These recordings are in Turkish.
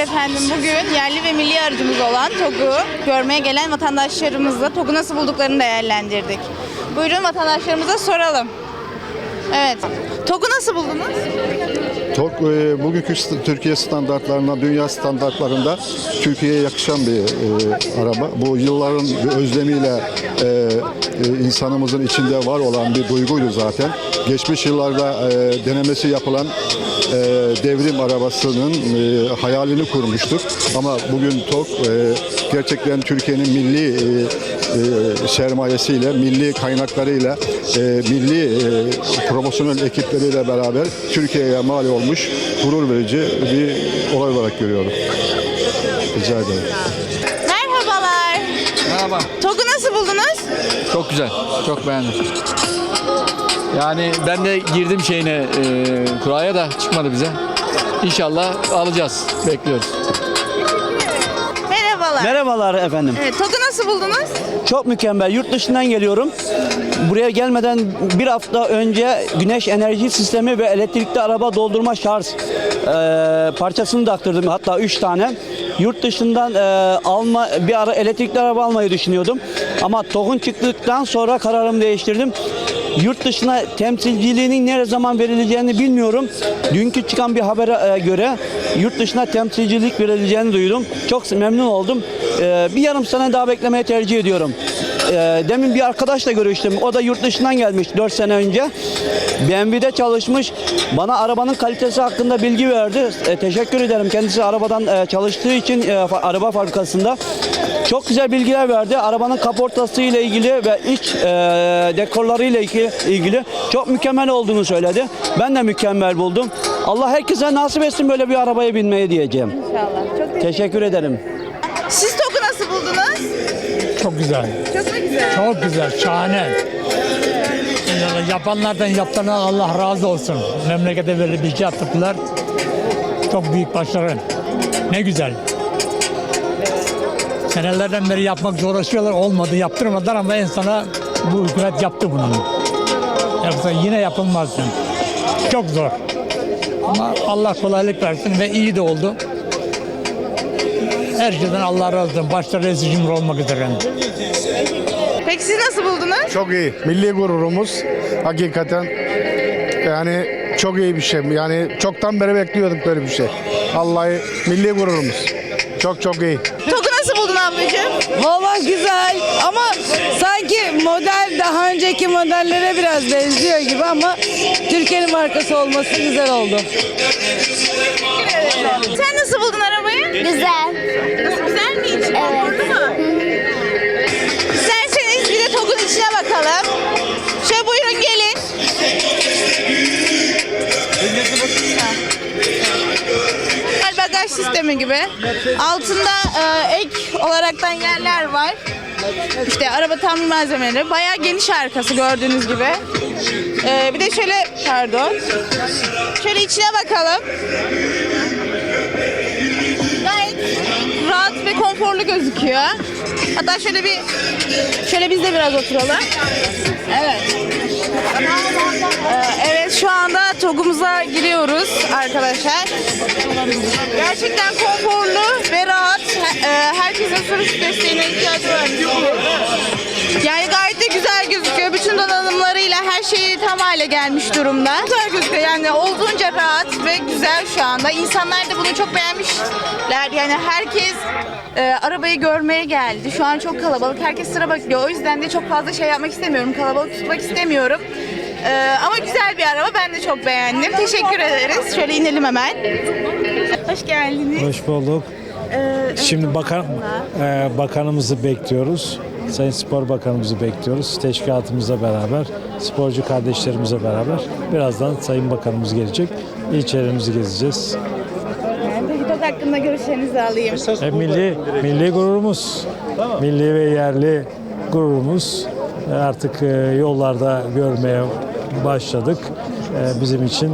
efendim. Bugün yerli ve milli aracımız olan TOG'u görmeye gelen vatandaşlarımızla TOG'u nasıl bulduklarını değerlendirdik. Buyurun vatandaşlarımıza soralım. Evet. TOG'u nasıl buldunuz? TOG e, bugünkü Türkiye standartlarına, dünya standartlarında Türkiye'ye yakışan bir e, araba. Bu yılların bir özlemiyle e, e, insanımızın içinde var olan bir duyguydu zaten. Geçmiş yıllarda e, denemesi yapılan e, devrim arabasının e, hayalini kurmuştuk. Ama bugün TOG e, gerçekten Türkiye'nin milli e, e, sermayesiyle, milli kaynaklarıyla, e, milli e, profesyonel ekipleriyle beraber Türkiye'ye mal olmuş gurur verici bir olay olarak görüyorum. Rica ederim. Merhabalar. Merhaba. TOG'u nasıl buldunuz? Çok güzel. Çok beğendim. Yani ben de girdim şeyine e, kuraya da çıkmadı bize. İnşallah alacağız. Bekliyoruz. Merhabalar. Merhabalar efendim. Evet, TOG'u nasıl buldunuz? Çok mükemmel. Yurt dışından geliyorum. Buraya gelmeden bir hafta önce güneş enerji sistemi ve elektrikli araba doldurma şarj e, parçasını taktırdım. Hatta 3 tane. Yurt dışından e, alma bir ara elektrikli araba almayı düşünüyordum. Ama TOG'un çıktıktan sonra kararımı değiştirdim. Yurt dışına temsilciliğinin ne zaman verileceğini bilmiyorum. Dünkü çıkan bir habere e, göre yurt dışına temsilcilik verileceğini duydum. Çok memnun oldum. E, bir yarım sene daha beklemeyi tercih ediyorum. E, demin bir arkadaşla görüştüm. O da yurt dışından gelmiş 4 sene önce. BMW'de çalışmış. Bana arabanın kalitesi hakkında bilgi verdi. E, teşekkür ederim. Kendisi arabadan e, çalıştığı için e, fa- araba fabrikasında. Çok güzel bilgiler verdi. Arabanın kaportası ile ilgili ve iç e, dekorları ile ilgili, ilgili çok mükemmel olduğunu söyledi. Ben de mükemmel buldum. Allah herkese nasip etsin böyle bir arabaya binmeyi diyeceğim. İnşallah. Çok teşekkür Teşekkür ederim. Siz TOG'u nasıl buldunuz? Çok güzel. Çok? Çok güzel. Şahane. Yapanlardan yaptığına Allah razı olsun. Memlekete böyle bir şey yaptılar. Çok büyük başarı. Ne güzel. Senelerden beri yapmak uğraşıyorlar. Olmadı, yaptırmadılar ama en sona bu hükümet yaptı bunu. Yoksa yine yapılmazdı. Çok zor. Ama Allah kolaylık versin ve iyi de oldu. Her şeyden Allah razı olsun. Başta reis cumhur olmak üzere. Peki siz nasıl buldunuz? Çok iyi. Milli gururumuz hakikaten yani çok iyi bir şey. Yani çoktan beri bekliyorduk böyle bir şey. Vallahi milli gururumuz. Çok çok iyi. TOG'u nasıl buldun ablacığım? Valla güzel ama sanki model daha önceki modellere biraz benziyor gibi ama Türkiye'nin markası olması güzel oldu. Sistemi gibi. Altında e, ek olaraktan yerler var. İşte araba tamir malzemeleri. Bayağı geniş arkası gördüğünüz gibi. E, bir de şöyle pardon. Şöyle içine bakalım. Gayet rahat ve konforlu gözüküyor. Hatta şöyle bir şöyle biz de biraz oturalım. Evet. Ee, evet şu anda TOG'umuza giriyoruz arkadaşlar. Gerçekten konforlu ve rahat. E, Herkesin sürüş desteğine ihtiyacı var. Yani şeyi tam hale gelmiş durumda. Güzel gözüküyor yani olduğunca rahat ve güzel şu anda. İnsanlar da bunu çok beğenmişler. Yani herkes e, arabayı görmeye geldi. Şu an çok kalabalık. Herkes sıra bekliyor. O yüzden de çok fazla şey yapmak istemiyorum. Kalabalık tutmak istemiyorum. E, ama güzel bir araba. Ben de çok beğendim. Teşekkür ederiz. Şöyle inelim hemen. Hoş geldiniz. Hoş bulduk. Ee, Şimdi bakan, e, bakanımızı bekliyoruz. Sayın Spor Bakanımızı bekliyoruz. Teşkilatımızla beraber, sporcu kardeşlerimizle beraber. Birazdan Sayın Bakanımız gelecek. İlçelerimizi gezeceğiz. TOG hakkında görüşlerinizi alayım. E, milli, milli gururumuz, milli ve yerli gururumuz e, artık e, yollarda görmeye başladık. E, bizim için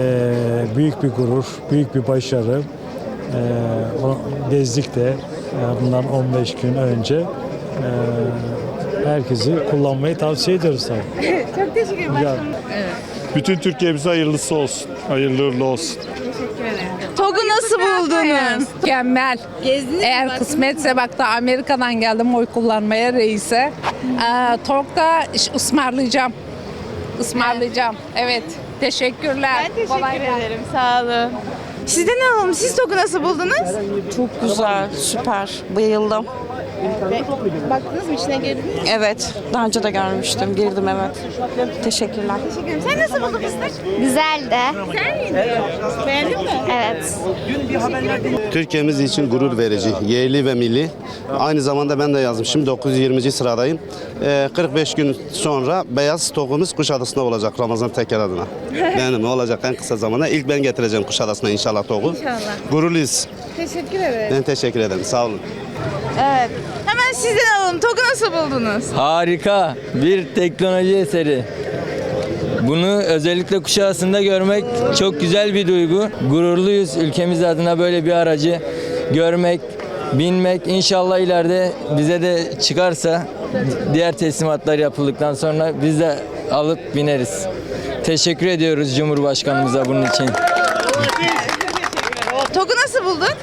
e, büyük bir gurur, büyük bir başarı. E, gezdik de e, bundan 15 gün önce. E, herkesi kullanmayı tavsiye ediyoruz tabii. Çok teşekkür ederim. Bütün Türkiye'mize hayırlısı olsun. Hayırlı uğurlu olsun. TOG TOG'u nasıl buldunuz? Mükemmel. Gezdiniz mi? Eğer Baktınız kısmetse bak da Amerika'dan geldim oy kullanmaya reise. Ee, Tok'ta iş- ısmarlayacağım. Ismarlayacağım. Evet. Teşekkürler. Ben teşekkür Kolay ederim. Sağ olun. Sizden alalım. Siz TOG'u nasıl buldunuz? Çok güzel, süper. Bayıldım. Baktınız mı içine girdiniz? Evet, daha önce de görmüştüm. Girdim evet. Teşekkürler. Teşekkür ederim. Sen nasıl buldun fıstık? Güzel de. Güzel miydi? Beğendin mi? Evet. Türkiye'miz için gurur verici, yerli ve milli. Aynı zamanda ben de yazmışım, 920. sıradayım. Ee, 45 gün sonra beyaz tokumuz Kuşadası'nda olacak Ramazan Teker adına. Benim olacak en kısa zamanda. İlk ben getireceğim Kuşadası'na inşallah toku. İnşallah. Gururluyuz. Teşekkür ederim. Ben teşekkür ederim, sağ olun. Evet. Hemen sizden alalım. TOG'u nasıl buldunuz? Harika bir teknoloji eseri. Bunu özellikle Kuşadası'nda görmek çok güzel bir duygu. Gururluyuz ülkemiz adına böyle bir aracı görmek, binmek. İnşallah ileride bize de çıkarsa diğer teslimatlar yapıldıktan sonra biz de alıp bineriz. Teşekkür ediyoruz Cumhurbaşkanımıza bunun için. TOG'u nasıl buldun?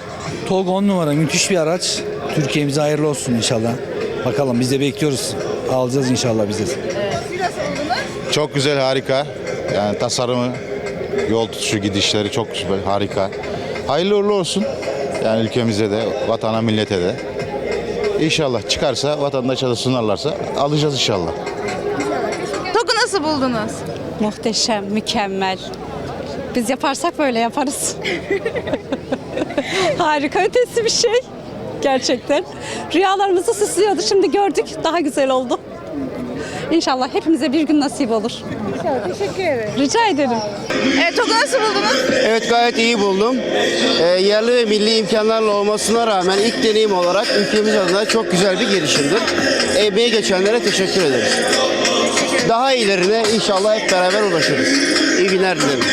TOG 10 numara müthiş bir araç. Türkiye'mize hayırlı olsun inşallah. Bakalım biz de bekliyoruz. Alacağız inşallah biz de. Çok güzel, harika. Yani tasarımı, yol tutuşu, gidişleri çok güzel, harika. Hayırlı uğurlu olsun. Yani ülkemize de, vatana, millete de. İnşallah çıkarsa, vatandaşa da sunarlarsa alacağız inşallah. TOG'u nasıl buldunuz? Muhteşem, mükemmel. Biz yaparsak böyle yaparız. Harika ötesi bir şey. Gerçekten. Rüyalarımızı süslüyordu. Şimdi gördük. Daha güzel oldu. İnşallah hepimize bir gün nasip olur. Teşekkür ederim. Rica ederim. Evet TOG'u nasıl buldunuz? Evet gayet iyi buldum. Ee, yerli ve milli imkanlarla olmasına rağmen ilk deneyim olarak ülkemiz adına çok güzel bir girişimdir. Emeği geçenlere teşekkür ederiz. Daha iyilerine inşallah hep beraber ulaşırız. İyi günler dilerim.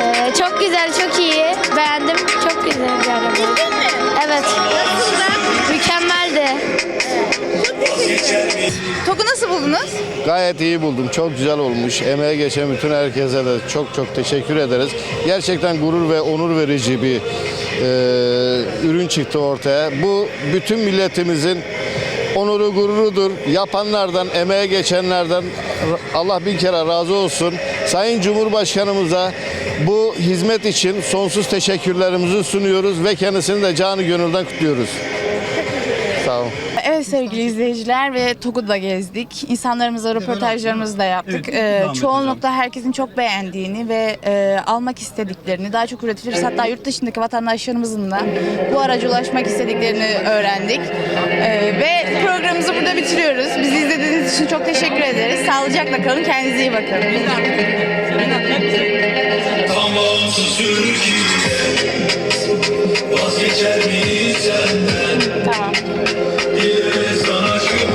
Ee, çok güzel, çok iyi. Beğendim. Çok güzel bir araba. Evet. Nasıl buldunuz? Gayet iyi buldum. Çok güzel olmuş. Emeğe geçen bütün herkese de çok çok teşekkür ederiz. Gerçekten gurur ve onur verici bir e, ürün çıktı ortaya. Bu bütün milletimizin onuru gururudur. Yapanlardan, emeğe geçenlerden Allah bin kere razı olsun. Sayın Cumhurbaşkanımıza bu hizmet için sonsuz teşekkürlerimizi sunuyoruz ve kendisini de canı gönülden kutluyoruz. Sağ olun. Evet sevgili izleyiciler ve TOG'u da gezdik. İnsanlarımızla röportajlarımızı da yaptık. Ee, çoğunlukla herkesin çok beğendiğini ve e, almak istediklerini, daha çok üretiliriz hatta yurt dışındaki vatandaşlarımızın da bu araca ulaşmak istediklerini öğrendik. Ee, ve programımızı burada bitiriyoruz. Bizi izlediğiniz için çok teşekkür ederiz. Sağlıcakla kalın, kendinize iyi bakın. Tamam